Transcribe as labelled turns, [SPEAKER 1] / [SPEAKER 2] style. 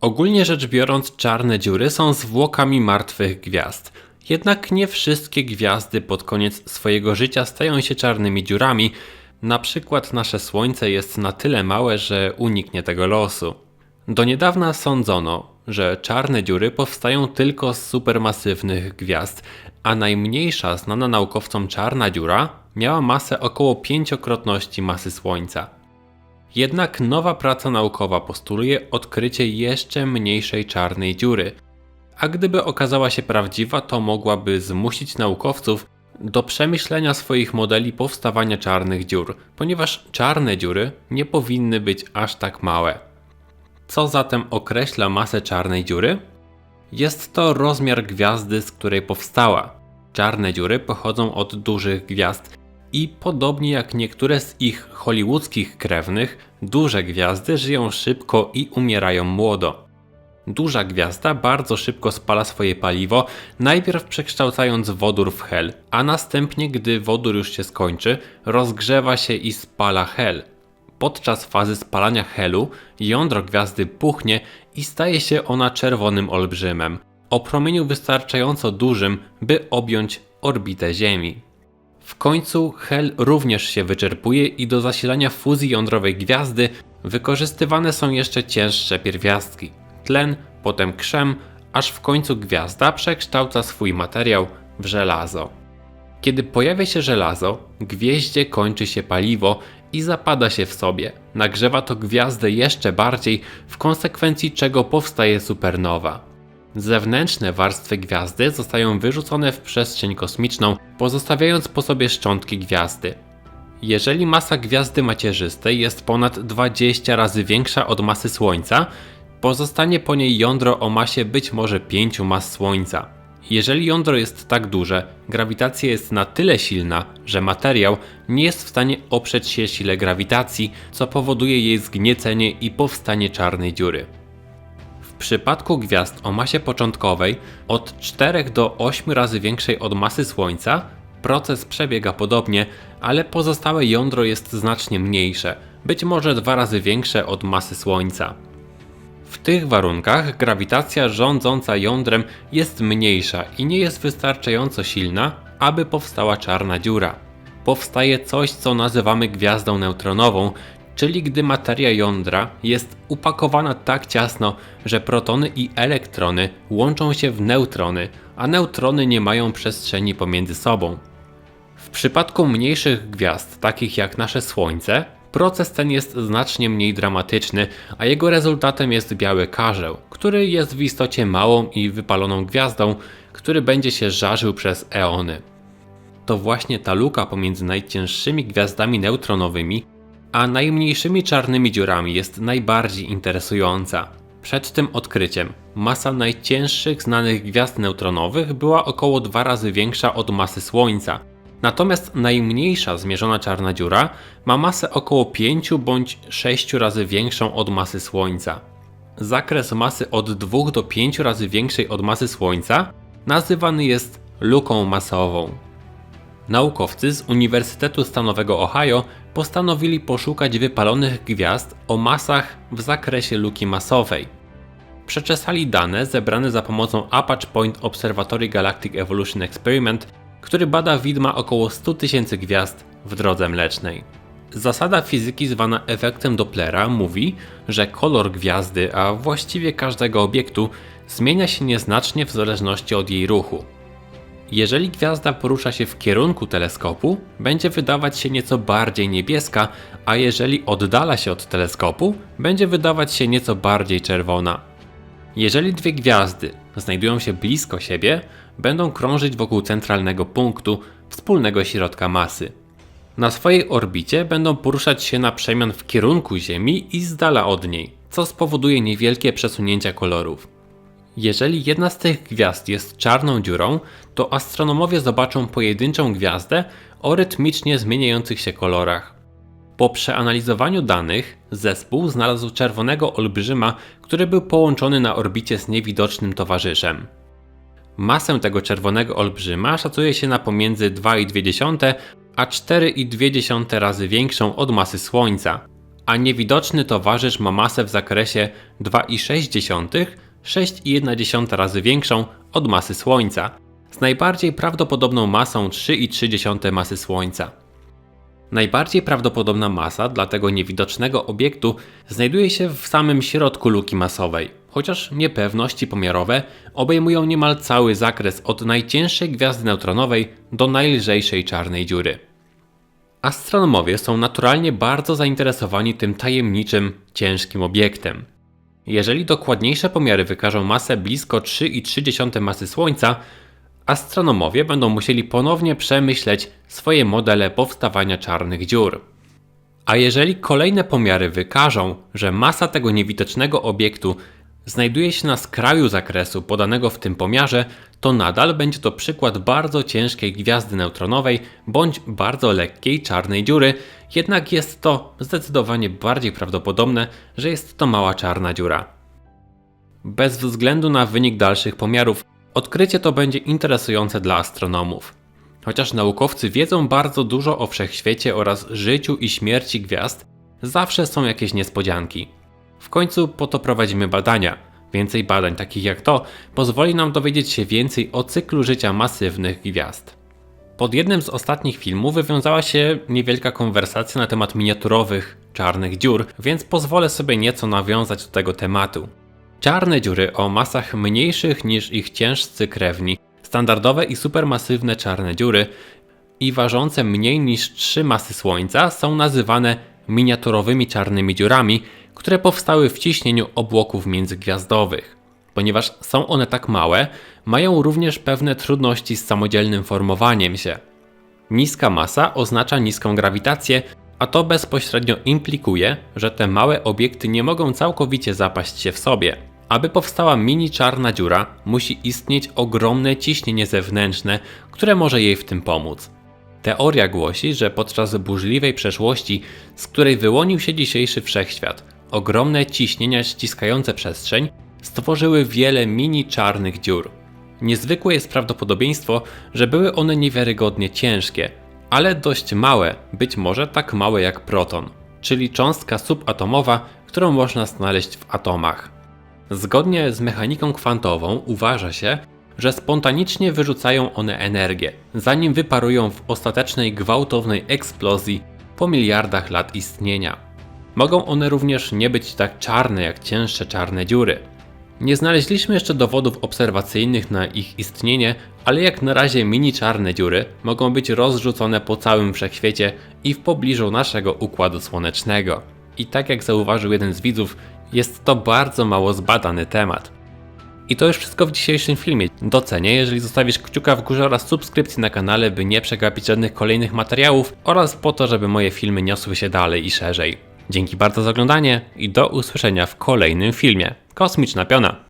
[SPEAKER 1] Ogólnie rzecz biorąc, czarne dziury są zwłokami martwych gwiazd. Jednak nie wszystkie gwiazdy pod koniec swojego życia stają się czarnymi dziurami. Na przykład nasze Słońce jest na tyle małe, że uniknie tego losu. Do niedawna sądzono, że czarne dziury powstają tylko z supermasywnych gwiazd, a najmniejsza znana naukowcom czarna dziura miała masę około pięciokrotności masy Słońca. Jednak nowa praca naukowa postuluje odkrycie jeszcze mniejszej czarnej dziury, a gdyby okazała się prawdziwa, to mogłaby zmusić naukowców do przemyślenia swoich modeli powstawania czarnych dziur, ponieważ czarne dziury nie powinny być aż tak małe. Co zatem określa masę czarnej dziury? Jest to rozmiar gwiazdy, z której powstała. Czarne dziury pochodzą od dużych gwiazd i podobnie jak niektóre z ich hollywoodzkich krewnych, duże gwiazdy żyją szybko i umierają młodo. Duża gwiazda bardzo szybko spala swoje paliwo, najpierw przekształcając wodór w hel, a następnie, gdy wodór już się skończy, rozgrzewa się i spala hel. Podczas fazy spalania helu jądro gwiazdy puchnie i staje się ona czerwonym olbrzymem, o promieniu wystarczająco dużym, by objąć orbitę Ziemi. W końcu hel również się wyczerpuje i do zasilania fuzji jądrowej gwiazdy wykorzystywane są jeszcze cięższe pierwiastki tlen, potem krzem, aż w końcu gwiazda przekształca swój materiał w żelazo. Kiedy pojawia się żelazo, gwieździe kończy się paliwo i zapada się w sobie. Nagrzewa to gwiazdę jeszcze bardziej, w konsekwencji czego powstaje supernowa. Zewnętrzne warstwy gwiazdy zostają wyrzucone w przestrzeń kosmiczną, pozostawiając po sobie szczątki gwiazdy. Jeżeli masa gwiazdy macierzystej jest ponad 20 razy większa od masy Słońca, pozostanie po niej jądro o masie być może 5 mas Słońca. Jeżeli jądro jest tak duże, grawitacja jest na tyle silna, że materiał nie jest w stanie oprzeć się sile grawitacji, co powoduje jej zgniecenie i powstanie czarnej dziury. Przypadku gwiazd o masie początkowej od 4 do 8 razy większej od masy Słońca proces przebiega podobnie, ale pozostałe jądro jest znacznie mniejsze, być może dwa razy większe od masy Słońca. W tych warunkach grawitacja rządząca jądrem jest mniejsza i nie jest wystarczająco silna, aby powstała czarna dziura. Powstaje coś, co nazywamy gwiazdą neutronową, czyli gdy materia jądra jest upakowana tak ciasno, że protony i elektrony łączą się w neutrony, a neutrony nie mają przestrzeni pomiędzy sobą. W przypadku mniejszych gwiazd, takich jak nasze Słońce, Proces ten jest znacznie mniej dramatyczny, a jego rezultatem jest biały karzeł, który jest w istocie małą i wypaloną gwiazdą, który będzie się żarzył przez eony. To właśnie ta luka pomiędzy najcięższymi gwiazdami neutronowymi a najmniejszymi czarnymi dziurami jest najbardziej interesująca. Przed tym odkryciem masa najcięższych znanych gwiazd neutronowych była około dwa razy większa od masy Słońca, Natomiast najmniejsza zmierzona czarna dziura ma masę około 5 bądź 6 razy większą od masy Słońca. Zakres masy od 2 do 5 razy większej od masy Słońca nazywany jest luką masową. Naukowcy z Uniwersytetu Stanowego Ohio postanowili poszukać wypalonych gwiazd o masach w zakresie luki masowej. Przeczesali dane zebrane za pomocą Apache Point Observatory Galactic Evolution Experiment który bada widma około 100 tysięcy gwiazd w drodze mlecznej. Zasada fizyki zwana efektem Dopplera mówi, że kolor gwiazdy, a właściwie każdego obiektu, zmienia się nieznacznie w zależności od jej ruchu. Jeżeli gwiazda porusza się w kierunku teleskopu, będzie wydawać się nieco bardziej niebieska, a jeżeli oddala się od teleskopu, będzie wydawać się nieco bardziej czerwona. Jeżeli dwie gwiazdy znajdują się blisko siebie, będą krążyć wokół centralnego punktu, wspólnego środka masy. Na swojej orbicie będą poruszać się na przemian w kierunku Ziemi i z dala od niej, co spowoduje niewielkie przesunięcia kolorów. Jeżeli jedna z tych gwiazd jest czarną dziurą, to astronomowie zobaczą pojedynczą gwiazdę o rytmicznie zmieniających się kolorach. Po przeanalizowaniu danych, zespół znalazł czerwonego olbrzyma, który był połączony na orbicie z niewidocznym towarzyszem. Masę tego czerwonego olbrzyma szacuje się na pomiędzy 2,2 a 4,2 razy większą od masy Słońca, a niewidoczny towarzysz ma masę w zakresie 2,6 6,1 razy większą od masy Słońca, z najbardziej prawdopodobną masą 3,3 masy Słońca. Najbardziej prawdopodobna masa dla tego niewidocznego obiektu znajduje się w samym środku luki masowej, chociaż niepewności pomiarowe obejmują niemal cały zakres od najcięższej gwiazdy neutronowej do najlżejszej czarnej dziury. Astronomowie są naturalnie bardzo zainteresowani tym tajemniczym, ciężkim obiektem. Jeżeli dokładniejsze pomiary wykażą masę blisko 3,3 masy Słońca, astronomowie będą musieli ponownie przemyśleć swoje modele powstawania czarnych dziur. A jeżeli kolejne pomiary wykażą, że masa tego niewidocznego obiektu znajduje się na skraju zakresu podanego w tym pomiarze, to nadal będzie to przykład bardzo ciężkiej gwiazdy neutronowej bądź bardzo lekkiej czarnej dziury, jednak jest to zdecydowanie bardziej prawdopodobne, że jest to mała czarna dziura. Bez względu na wynik dalszych pomiarów, odkrycie to będzie interesujące dla astronomów. Chociaż naukowcy wiedzą bardzo dużo o wszechświecie oraz życiu i śmierci gwiazd, zawsze są jakieś niespodzianki. W końcu po to prowadzimy badania. Więcej badań takich jak to pozwoli nam dowiedzieć się więcej o cyklu życia masywnych gwiazd. Pod jednym z ostatnich filmów wywiązała się niewielka konwersacja na temat miniaturowych czarnych dziur, więc pozwolę sobie nieco nawiązać do tego tematu. Czarne dziury o masach mniejszych niż ich ciężcy krewni, standardowe i supermasywne czarne dziury i ważące mniej niż 3 masy Słońca są nazywane miniaturowymi czarnymi dziurami, które powstały w ciśnieniu obłoków międzygwiazdowych. Ponieważ są one tak małe, mają również pewne trudności z samodzielnym formowaniem się. Niska masa oznacza niską grawitację, a to bezpośrednio implikuje, że te małe obiekty nie mogą całkowicie zapaść się w sobie. Aby powstała mini czarna dziura, musi istnieć ogromne ciśnienie zewnętrzne, które może jej w tym pomóc. Teoria głosi, że podczas burzliwej przeszłości, z której wyłonił się dzisiejszy wszechświat, ogromne ciśnienia ściskające przestrzeń stworzyły wiele mini czarnych dziur. Niezwykłe jest prawdopodobieństwo, że były one niewiarygodnie ciężkie, ale dość małe, być może tak małe jak proton, czyli cząstka subatomowa, którą można znaleźć w atomach. Zgodnie z mechaniką kwantową uważa się, że spontanicznie wyrzucają one energię, zanim wyparują w ostatecznej gwałtownej eksplozji po miliardach lat istnienia. Mogą one również nie być tak czarne jak cięższe czarne dziury. Nie znaleźliśmy jeszcze dowodów obserwacyjnych na ich istnienie, ale jak na razie mini czarne dziury mogą być rozrzucone po całym wszechświecie i w pobliżu naszego układu słonecznego. I tak jak zauważył jeden z widzów, jest to bardzo mało zbadany temat. I to już wszystko w dzisiejszym filmie. Docenię, jeżeli zostawisz kciuka w górze oraz subskrypcję na kanale, by nie przegapić żadnych kolejnych materiałów oraz po to, żeby moje filmy niosły się dalej i szerzej. Dzięki bardzo za oglądanie i do usłyszenia w kolejnym filmie. Kosmiczna Piona.